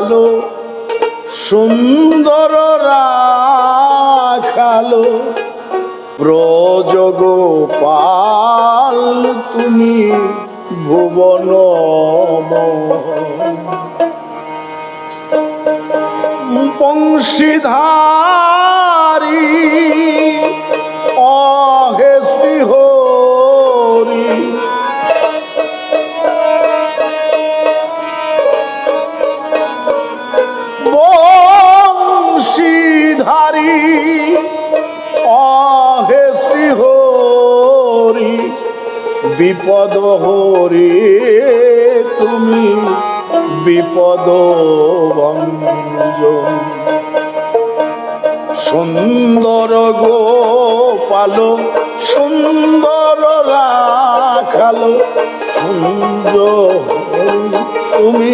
পালো সুন্দর রাখালো। ব্রজগোপাল তুমি ভুবন বংশীধারী বিপদ হরি তুমি বিপদ সুন্দর গোপাল সুন্দর রাখালো তুমি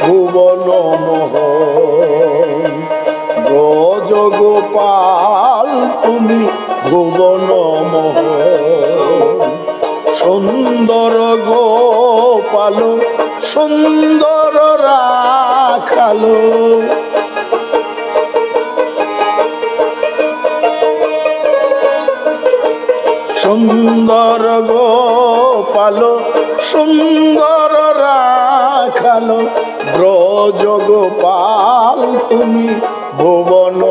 ভুবন মহ গোপাল তুমি ভুবন সুন্দর রাখালো। সুন্দর গোপাল, সুন্দর রাখালো। ব্রজ গোপাল, তুমি ভুবন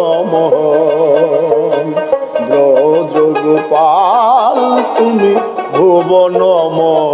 ব্রজ গোপাল, তুমি ভুবন মোহন।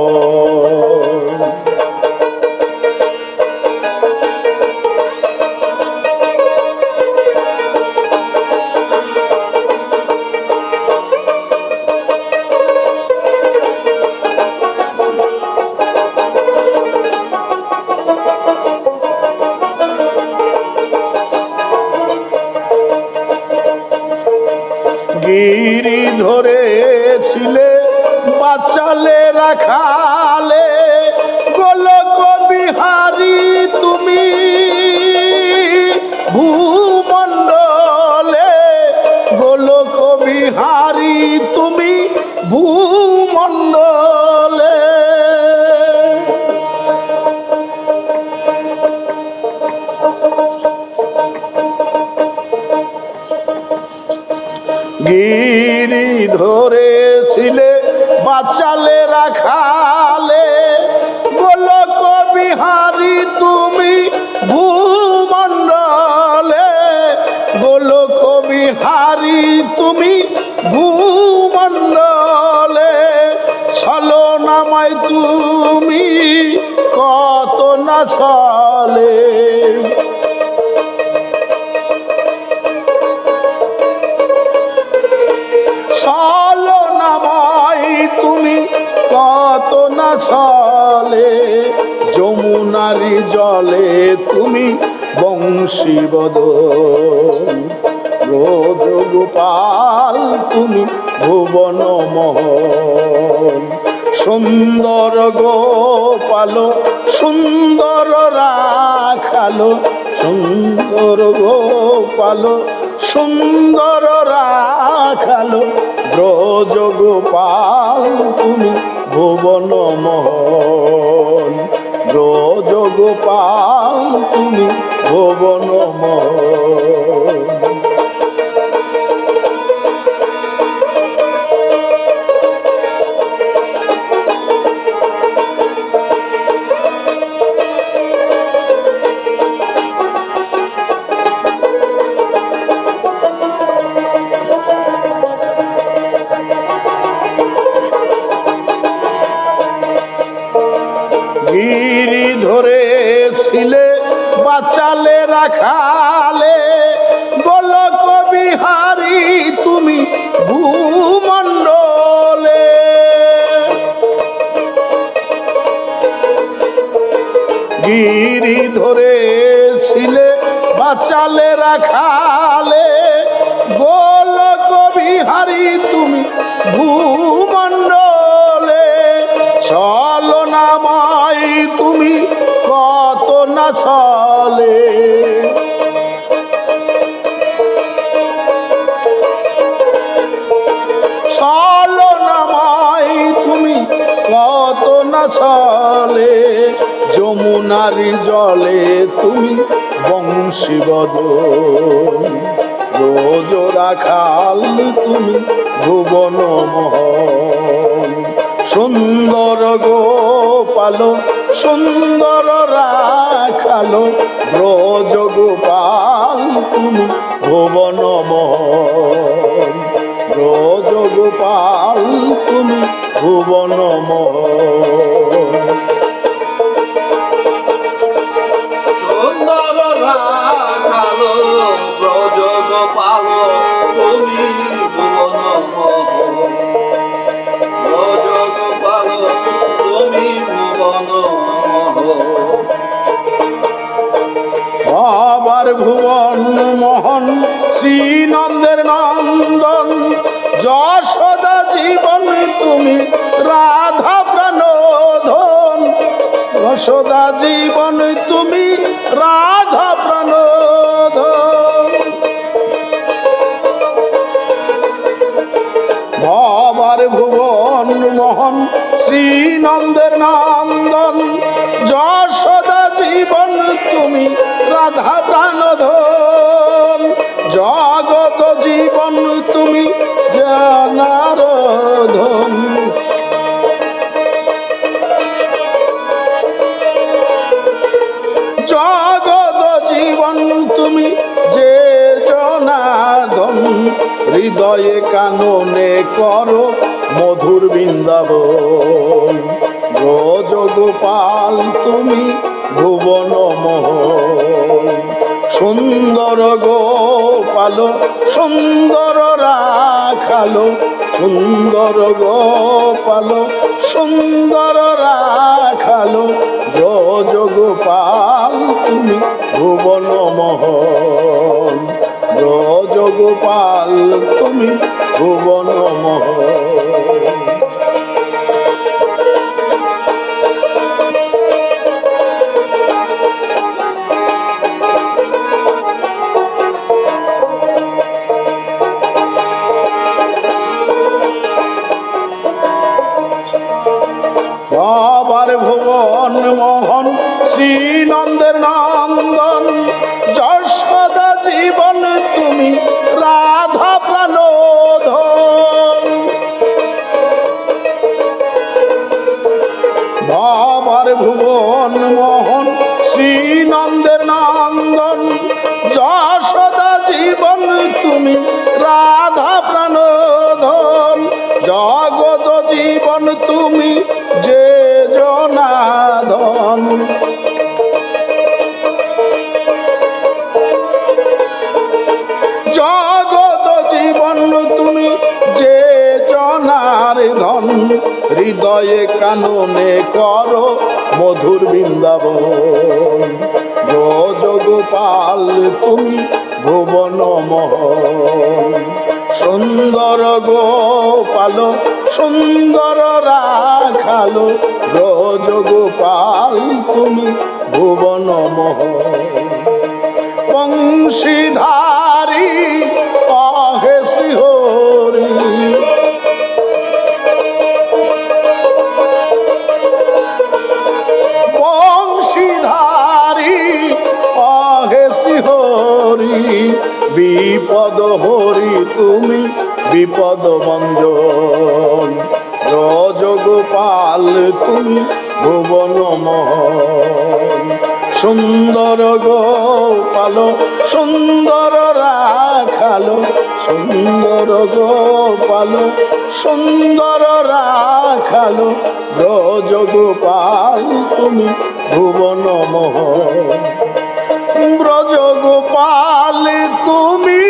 গিরি ধরেছিলে, বাচালে, রাখালে। গোলক বিহারি তুমি ভূমণ্ডলে। গোলক বিহারি তুমি ভূমণ্ডলে। ছলো নামাই তুমি কত না ছলে ছলে যমুনারি জলে তুমি বংশীবদ রোদ গোপাল, তুমি ভুবন মোহন সুন্দর গোপাল, সুন্দর রাখালো, সুন্দর গোপাল সুন্দর রাখালো ব্রজ গোপাল তুমি ভুবন মহল। ব্রজ গোপাল তুমি ভুবন মোহন রাখালে গোলক বিহারি তুমি ভূমণ্ডলে। গিরি ধরেছিলে বাচালে রাখালে গোলক বিহারি তুমি ভূমণ্ডলে না চলে যমুনা যমুনারি জলে তুমি বংশীবদ রোজ রাখাল তুমি ভুবন সুন্দর গোপাল, সুন্দর রাখালো ব্রজ গোপাল তুমি ভুবন মোহন ব্রজ গোপাল তুমি ভুবন মোহন সুন্দর রাখালো ব্রজ গোপাল তুমি ভুবন নন্দন যশোদা জীবন তুমি, রাধা প্রাণধন। যশোদা জীবন তুমি, রাধা প্রাণধন। ভবার ভুবন মোহন শ্রীনন্দের নন্দন যশোদা জীবন তুমি, রাধা প্রাণধন। জানারধন জগত জীবন তুমি যে জনাধন হৃদয়ে কাননে করো মধুর বৃন্দাবন। ব্রজ গোপাল তুমি ভুবন মোহন সুন্দর গোপাল সুন্দর রাখালো, সুন্দর গোপালো, সুন্দর রাখালো ব্রজ গোপাল তুমি ভুবন মহল ব্রজ গোপাল তুমি ভুবন মোহন যে জনাধন জগত জীবন তুমি যে জনার ধন, হৃদয়ে কাননে করো মধুর বৃন্দাবন। ব্রজ গোপাল তুমি ভুবন মোহন সুন্দর গোপাল সুন্দর রাখালো ব্রজ গোপাল তুমি ভুবন মহ। বংশীধারী বিপদ হরি তুমি, বিপদ মঞ্জন রজগোপাল তুমি, ভুবন সুন্দর গোপাল, সুন্দর রাখালো, সুন্দর গোপাল, সুন্দর রাখালো। ব্রজ গোপাল তুমি, ভুবন মোহন ব্রজ গোপাল তুমি